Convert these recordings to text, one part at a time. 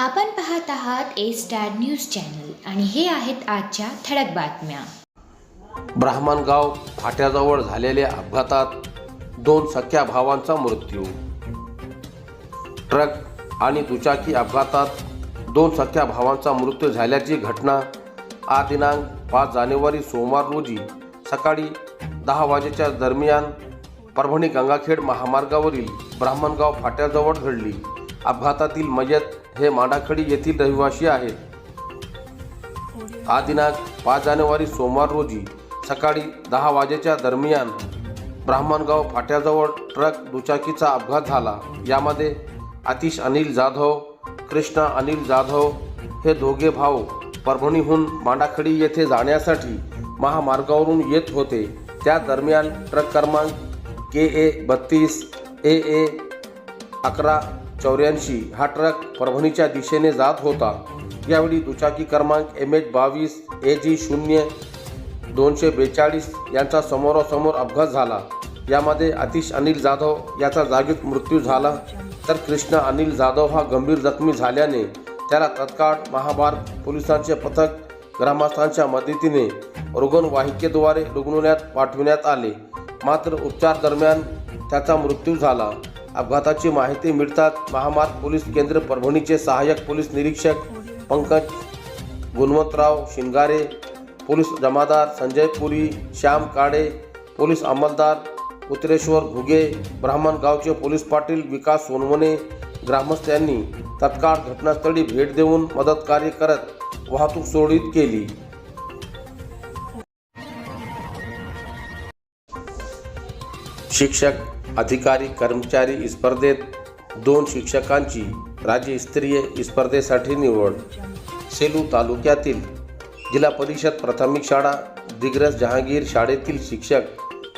आपण पाहत आहात ए स्टार न्यूज चॅनल आणि हे आहेत आजच्या ठळक बातम्या. ब्राह्मणगाव फाट्याजवळ झालेल्या अपघातात दोन सख्या भावांचा मृत्यू. ट्रक आणि दुचाकी अपघातात दोन सख्या भावांचा मृत्यू झाल्याची घटना आज दिनांक पाच जानेवारी सोमवार रोजी सकाळी दहा वाजेच्या दरम्यान परभणी गंगाखेड महामार्गावरील ब्राह्मणगाव फाट्याजवळ घडली. अपघातातील मयत हे मांडाखडी येथील रहिवासी आहेत. हा दिनांक पाच जानेवारी सोमवार रोजी सकाळी दहा वाजेच्या दरम्यान ब्राह्मणगाव फाट्याजवळ ट्रक दुचाकीचा अपघात झाला. यामध्ये आतिश अनिल जाधव कृष्णा अनिल जाधव हे दोघे भाऊ परभणीहून मांडाखडी येथे जाण्यासाठी महामार्गावरून येत होते. त्या दरम्यान ट्रक क्रमांक के ए बत्तीस ए ए अकरा चौऱ्याऐंशी हा ट्रक परभणीच्या दिशेने जात होता. यावेळी दुचाकी क्रमांक एम एच बावीस ए जी शून्य दोनशे बेचाळीस यांचा समोरासमोर अपघात झाला. यामध्ये आतिश अनिल जाधव याचा जागीच मृत्यू झाला. तर कृष्ण अनिल जाधव हा गंभीर जखमी झाल्याने त्याला तत्काळ महाभारत पोलिसांचे पथक ग्रामस्थांच्या मदतीने रुग्णवाहिकेद्वारे रुग्णालयात पाठविण्यात आले. मात्र उपचार दरम्यान त्याचा मृत्यू झाला. अपघाताची माहिती मिळताच महामार्ग पोलीस केंद्र परभणीचे सहाय्यक पोलीस निरीक्षक पंकज गुणवंतराव शिंगारे पोलीस जमादार संजय पुरी श्याम काळे पोलीस अंमलदार उत्तरेश्वर घुगे ब्राह्मण गावचे पोलीस पाटील विकास सोनवणे ग्रामस्थ यांनी तत्काळ घटनास्थळी भेट देऊन मदत कार्य करत वाहतूक सुरळीत केली. शिक्षक अधिकारी कर्मचारी स्पर्धेत दोन शिक्षकांची राज्यस्तरीय स्पर्धेसाठी निवड. सेलू तालुक्यातील जिल्हा परिषद प्राथमिक शाळा दिग्रस जहांगीर शाळेतील शिक्षक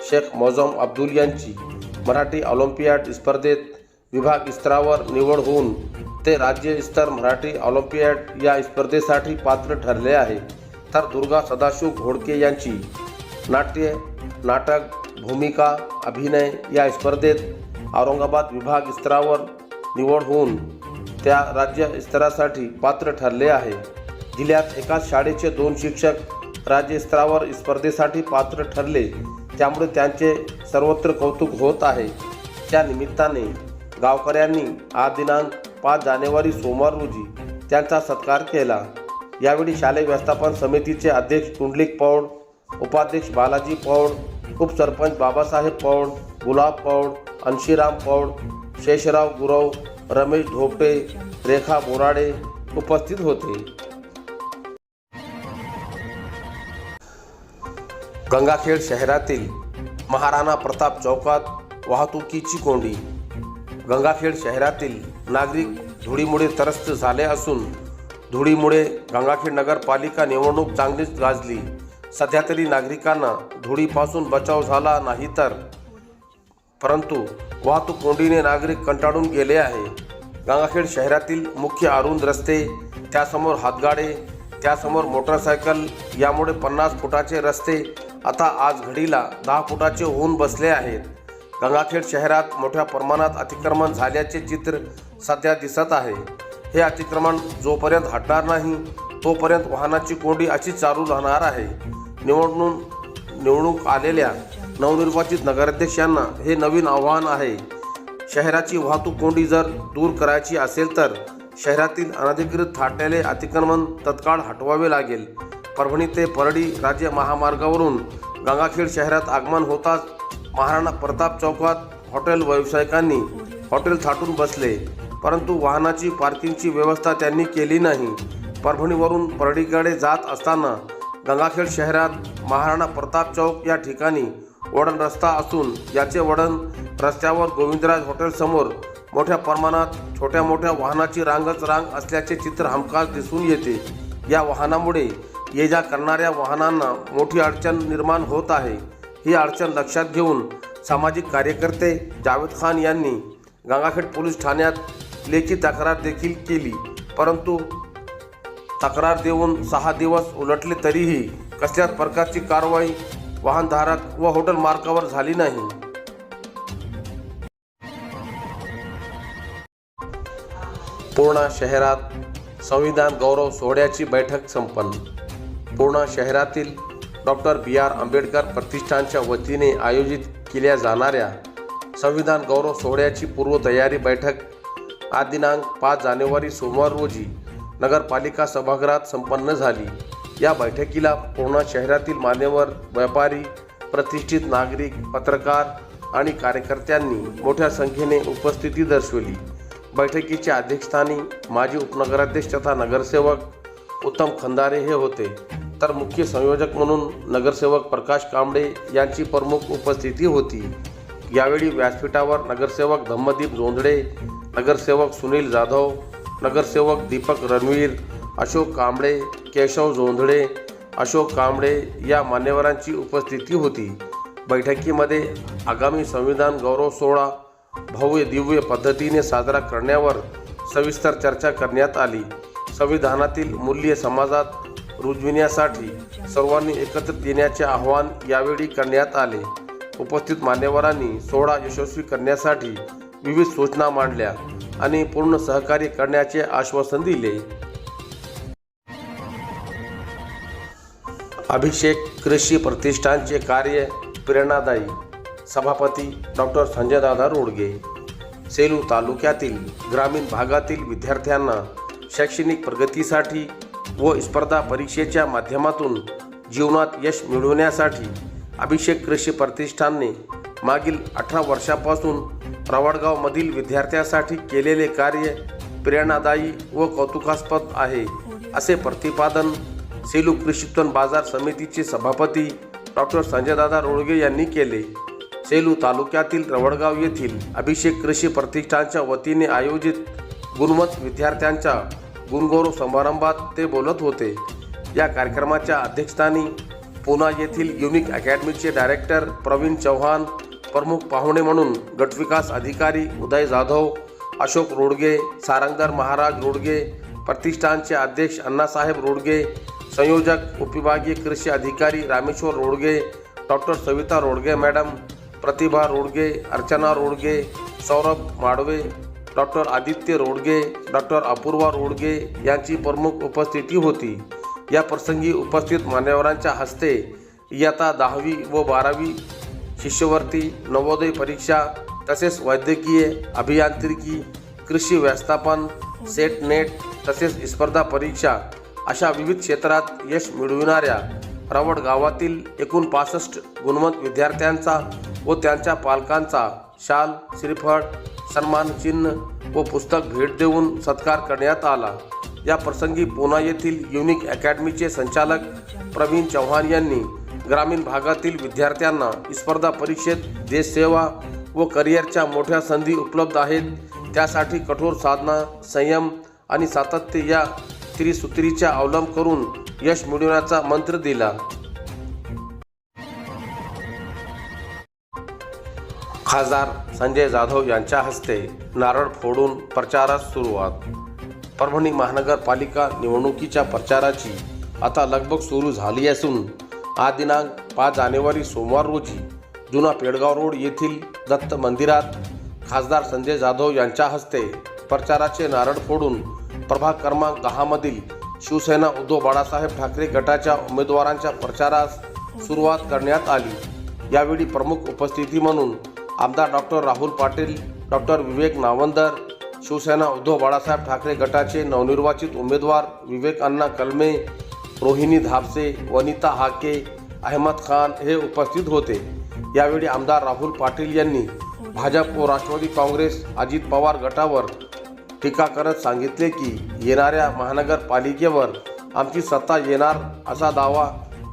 शेख मोजम अब्दुल यांची मराठी ऑलिम्पियाड स्पर्धेत विभाग स्तरावर निवड होऊन ते राज्यस्तर मराठी ऑलिम्पियाड या स्पर्धेसाठी पात्र ठरले आहे. तर दुर्गा सदाशिव घोडके यांची नाट्य नाटक भूमिका अभिनय या स्पर्धेत औरंगाबाद विभाग स्तरावर निवड होऊन त्या राज्य स्तरासाठी पात्र ठरले आहे. जिल्ह्यात एकाच शाळेचे दोन शिक्षक राज्यस्तरावर स्पर्धेसाठी पात्र ठरले त्यामुळे त्यांचे सर्वत्र कौतुक होत आहे. त्या निमित्ताने गावकऱ्यांनी आज दिनांक पाच जानेवारी सोमवार रोजी त्यांचा सत्कार केला. यावेळी शालेय व्यवस्थापन समितीचे अध्यक्ष कुंडलिक पौड उपाध्यक्ष बालाजी पौड उपसरपंच बाबासाहेब पौड गुलाब पौड अंशीराम पौड शेषराव गुरव रमेश ढोपटे रेखा बोराडे उपस्थित होते. गंगाखेड शहरातील महाराणा प्रताप चौकात वाहतुकीची कोंडी. गंगाखेड शहरातील नागरिक धुळीमुळे त्रस्त झाले असून धुळीमुळे गंगाखेड नगरपालिका निवडणूक चांगलीच गाजली. सध्या तरी नागरिकांना धुळीपासून बचाव झाला नाही तर परंतु वाहतूक कोंडीने नागरिक कंटाळून गेले आहे. गंगाखेड शहरातील मुख्य अरुंद रस्ते त्यासमोर हातगाडे त्यासमोर मोटरसायकल यामुळे पन्नास फुटाचे रस्ते आता आज घडीला दहा फुटाचे होऊन बसले आहेत. गंगाखेड शहरात मोठ्या प्रमाणात अतिक्रमण झाल्याचे चित्र सध्या दिसत आहे. हे अतिक्रमण जोपर्यंत हटणार नाही तोपर्यंत वाहनाची कोंडी अशी चालू राहणार आहे. निवडणूक निवडणूक आलेल्या नवनिर्वाचित नगराध्यक्षांना हे नवीन आव्हान आहे. शहराची वाहतूक कोंडी जर दूर करायची असेल तर शहरातील अनधिकृत थाटलेले अतिक्रमण तत्काळ हटवावे लागेल. परभणी ते परडी राज्य महामार्गावरून गंगाखेड शहरात आगमन होताच महाराणा प्रताप चौकात हॉटेल व्यावसायिकांनी हॉटेल थाटून बसले. परंतु वाहनाची पार्किंगची व्यवस्था त्यांनी केली नाही. परभणीवरून परडीकडे जात असताना गंगाखेड शहरात महाराणा प्रताप चौक या ठिकाणी वडण रस्ता असून याचे वडण रस्त्यावर गोविंदराज हॉटेलसमोर मोठ्या प्रमाणात छोट्या मोठ्या वाहनाची रांगच रांग असल्याचे चित्र हमखास दिसून येते. या वाहनामुळे ये जा करणाऱ्या वाहनांना मोठी अडचण निर्माण होत आहे. ही अडचण लक्षात घेऊन सामाजिक कार्यकर्ते जावेद खान यांनी गंगाखेड पोलीस ठाण्यात लेखी तक्रार देखील केली. परंतु तक्रार देऊन सहा दिवस उलटले तरीही कसल्याच प्रकारची कारवाई वाहनधारक व हॉटेल मार्कावर झाली नाही. पूर्णा शहरात संविधान गौरव सोहळ्याची बैठक संपन्न. पूर्णा शहरातील डॉक्टर बी आर आंबेडकर प्रतिष्ठानच्या वतीने आयोजित केल्या जाणाऱ्या संविधान गौरव सोहळ्याची पूर्वतयारी बैठक आज दिनांक पाच जानेवारी सोमवार रोजी नगरपालिका सभागृहात संपन्न झाली. या बैठकीला पूर्णा शहरातील मान्यवर व्यापारी प्रतिष्ठित नागरिक पत्रकार आणि कार्यकर्त्यांनी मोठ्या संख्येने उपस्थिती दर्शवली. बैठकीच्या अध्यक्षस्थानी माजी उपनगराध्यक्ष तथा नगरसेवक उत्तम खंदारे हे होते. तर मुख्य संयोजक म्हणून नगरसेवक प्रकाश कांबळे यांची प्रमुख उपस्थिती होती. यावेळी व्यासपीठावर नगरसेवक धम्मदीप जोंधळे नगरसेवक सुनील जाधव नगरसेवक दीपक रणवीर अशोक कांबळे केशव जोंधळे अशोक कांबळे या मान्यवरांची उपस्थिती होती. बैठकीमध्ये आगामी संविधान गौरव सोहळा भव्य दिव्य पद्धतीने साजरा करण्यावर सविस्तर चर्चा करण्यात आली. संविधानातील मूल्य समाजात रुजविण्यासाठी सर्वांनी एकत्रित येण्याचे आवाहन यावेळी करण्यात आले. उपस्थित मान्यवरांनी सोहळा यशस्वी करण्यासाठी विविध सूचना मांडल्या. आणि पूर्ण सहकार्य करण्याचे आश्वासन दिले. अभिषेक कृषी प्रतिष्ठानचे कार्य प्रेरणादायी. सभापती डॉक्टर संजयदादा रोडगे. सेलू तालुक्यातील ग्रामीण भागातील विद्यार्थ्यांना शैक्षणिक प्रगतीसाठी व स्पर्धा परीक्षेच्या माध्यमातून जीवनात यश मिळवण्यासाठी अभिषेक कृषी प्रतिष्ठानने मागील अठरा वर्षापासून रवाडगावमधील विद्यार्थ्यांसाठी केलेले कार्य प्रेरणादायी व कौतुकास्पद आहे असे प्रतिपादन सेलू कृषीतन बाजार समितीचे सभापती डॉक्टर संजयदादा रोडगे यांनी केले. सेलू तालुक्यातील रवडगाव येथील अभिषेक कृषी प्रतिष्ठानच्या वतीने आयोजित गुणवंत विद्यार्थ्यांच्या गुणगौरव समारंभात ते बोलत होते. या कार्यक्रमाच्या अध्यक्षस्थानी पुणा येथील युनिक अकॅडमीचे डायरेक्टर प्रवीण चव्हाण प्रमुख पाहुणे म्हणून गटविकास अधिकारी उदय जाधव अशोक रोडगे सारंगदार महाराज रोडगे प्रतिष्ठानचे अध्यक्ष अण्णासाहेब रोडगे संयोजक उपविभागीय कृषी अधिकारी Rameshwar Rodge doctor Savita Rodge madam Pratibha Rodge Archana Rodge Saurabh Madve doctor Aditya Rodge doctor Apurva Rodge यांची प्रमुख उपस्थिती होती. या प्रसंगी उपस्थित मान्यवरांच्या हस्ते इयत्ता दहावी व बारावी शिष्यवृत्ती नवोदय परीक्षा तसेच वैद्यकीय अभियांत्रिकी कृषी व्यवस्थापन सेट नेट तसेच स्पर्धा परीक्षा अशा विविध क्षेत्रात यश मिळविणाऱ्या रावड गावातील एकूण पासष्ट गुणवंत विद्यार्थ्यांचा व त्यांच्या पालकांचा शाल श्रीफळ सन्मान चिन्ह व पुस्तक भेट देऊन सत्कार करण्यात आला. या प्रसंगी पुणा येथील युनिक अकॅडमीचे संचालक प्रवीण चव्हाण यांनी ग्रामीण भागातील विद्यार्थ्यांना स्पर्धा परीक्षेत देशसेवा व करिअरच्या मोठ्या संधी उपलब्ध आहेत. त्यासाठी कठोर साधना संयम आणि सातत्य या त्रिसूत्रीचा अवलंब करून यश मिळवण्याचा मंत्र दिला. खासदार संजय जाधव यांच्या हस्ते नारळ फोडून प्रचारास सुरुवात. परभणी महानगरपालिका निवडणुकीच्या प्रचाराची आता लगबग सुरू झाली असून आज दिनांक पाच जानेवारी सोमवार रोजी जुना पेडगाव रोड येथील दत्त मंदिरात खासदार संजय जाधव यांच्या हस्ते प्रचाराचे नारळ फोडून प्रभाग क्रमांक दहामधील शिवसेना उद्धव बाळासाहेब ठाकरे गटाच्या उमेदवारांच्या प्रचारास सुरुवात करण्यात आली. यावेळी प्रमुख उपस्थिती म्हणून आमदार डॉक्टर राहुल पाटील डॉक्टर विवेक नावंदर शिवसेना उद्धव बाळासाहेब ठाकरे गटाचे नवनिर्वाचित उमेदवार विवेक अण्णा कलमे रोहिणी धापसे वनिता हाके अहमद खान हे उपस्थित होते. यावेळी आमदार राहुल पाटील यांनी भाजप व राष्ट्रवादी काँग्रेस अजित पवार गटावर टीका करत सांगितले की येणाऱ्या महानगरपालिकेवर आमची सत्ता येणार असा दावा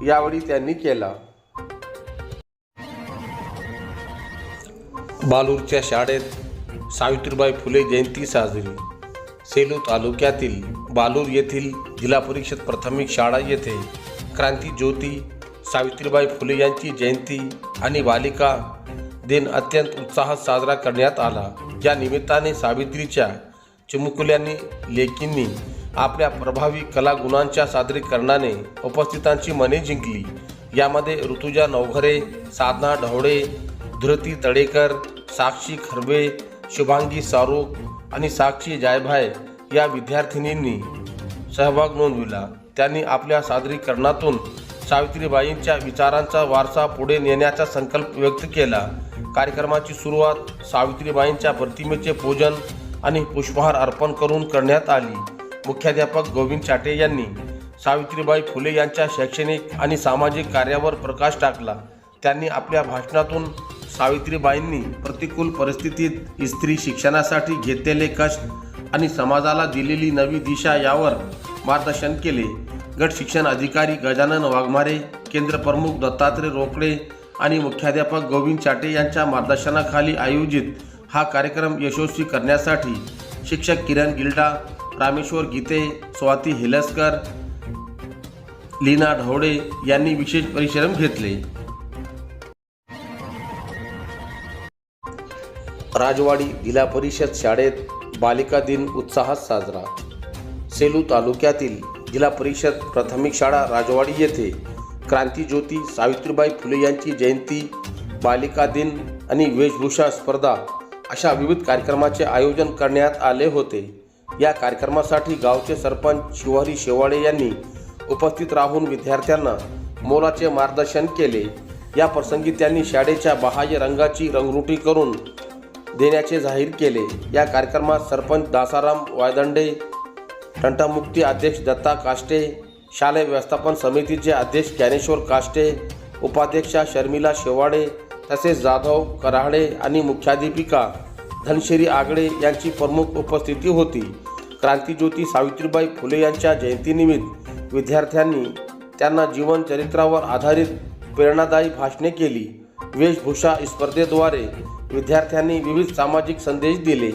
यावेळी त्यांनी केला. बालूरच्या शाळेत सावित्रीबाई फुले जयंती साजरी. सेलू तालुक्यातील बालूर येथील जिल्हा परिषद प्राथमिक शाळा येथे क्रांती ज्योती सावित्रीबाई फुले यांची जयंती आणि बालिका दिन अत्यंत उत्साहात साजरा करण्यात आला. या निमित्ताने सावित्रीच्या चिमुकल्यांनी लेकींनी आपल्या प्रभावी कलागुणांच्या सादरीकरणाने उपस्थितांची मने जिंकली. यामध्ये ऋतुजा नवघरे साधना ढवळे धृती तडेकर साक्षी खरबे शुभांगी सारूक आणि साक्षी जायभाय या विद्यार्थिनींनी सहभाग नोंदविला. त्यांनी आपल्या सादरीकरणातून सावित्रीबाईंच्या विचारांचा वारसा पुढे नेण्याचा संकल्प व्यक्त केला. कार्यक्रमाची सुरुवात सावित्रीबाईंच्या प्रतिमेचे पूजन आणि पुष्पहार अर्पण करून करण्यात आली. मुख्याध्यापक गोविंद चाटे यांनी सावित्रीबाई फुले यांच्या शैक्षणिक आणि सामाजिक कार्यावर प्रकाश टाकला. त्यांनी आपल्या भाषणातून सावित्रीबाईंनी प्रतिकूल परिस्थितीत स्त्री शिक्षणासाठी घेतलेले कष्ट आणि समाजाला दिलेली नवी दिशा यावर मार्गदर्शन केले. गट शिक्षण अधिकारी गजानन वाघमारे केंद्र प्रमुख दत्तात्रय रोकडे आणि मुख्याध्यापक गोविंद चाटे यांच्या मार्गदर्शनाखाली आयोजित हा कार्यक्रम यशस्वी करण्यासाठी शिक्षक किरण गिल्डा रामेश्वर गीते स्वाती हिलसकर लीना ढवडे यांनी विशेष परिश्रम घेतले. राजवाडी जिल्हा परिषद शाळेत बालिका दिन उत्साहात साजरा. सेलू तालुक्यातील जिल्हा परिषद प्राथमिक शाळा राजवाडी येथे क्रांतीज्योती सावित्रीबाई फुले यांची जयंती बालिका दिन आणि वेशभूषा स्पर्धा अशा विविध कार्यक्रमाचे आयोजन करण्यात आले होते. या कार्यक्रमासाठी गावचे सरपंच शिवहरी शेवाळे यांनी उपस्थित राहून विद्यार्थ्यांना मोलाचे मार्गदर्शन केले. या प्रसंगी त्यांनी शाळेच्या बाह्य रंगाची रंगरुटी करून देण्याचे जाहीर केले. या कार्यक्रमात सरपंच दासाराम वायदंडे टंटामुक्ती अध्यक्ष दत्ता काष्टे शालेय व्यवस्थापन समितीचे अध्यक्ष ज्ञानेश्वर काष्टे उपाध्यक्षा शर्मिला शेवाडे तसेच जाधव कराडे आणि मुख्याध्यापिका धनश्री आगडे यांची प्रमुख उपस्थिती होती. क्रांतीज्योती सावित्रीबाई फुले यांच्या जयंतीनिमित्त विद्यार्थ्यांनी त्यांना जीवनचरित्रावर आधारित प्रेरणादायी भाषणे केली. वेशभूषा स्पर्धेद्वारे विद्यार्थ्यांनी विविध सामाजिक संदेश दिले.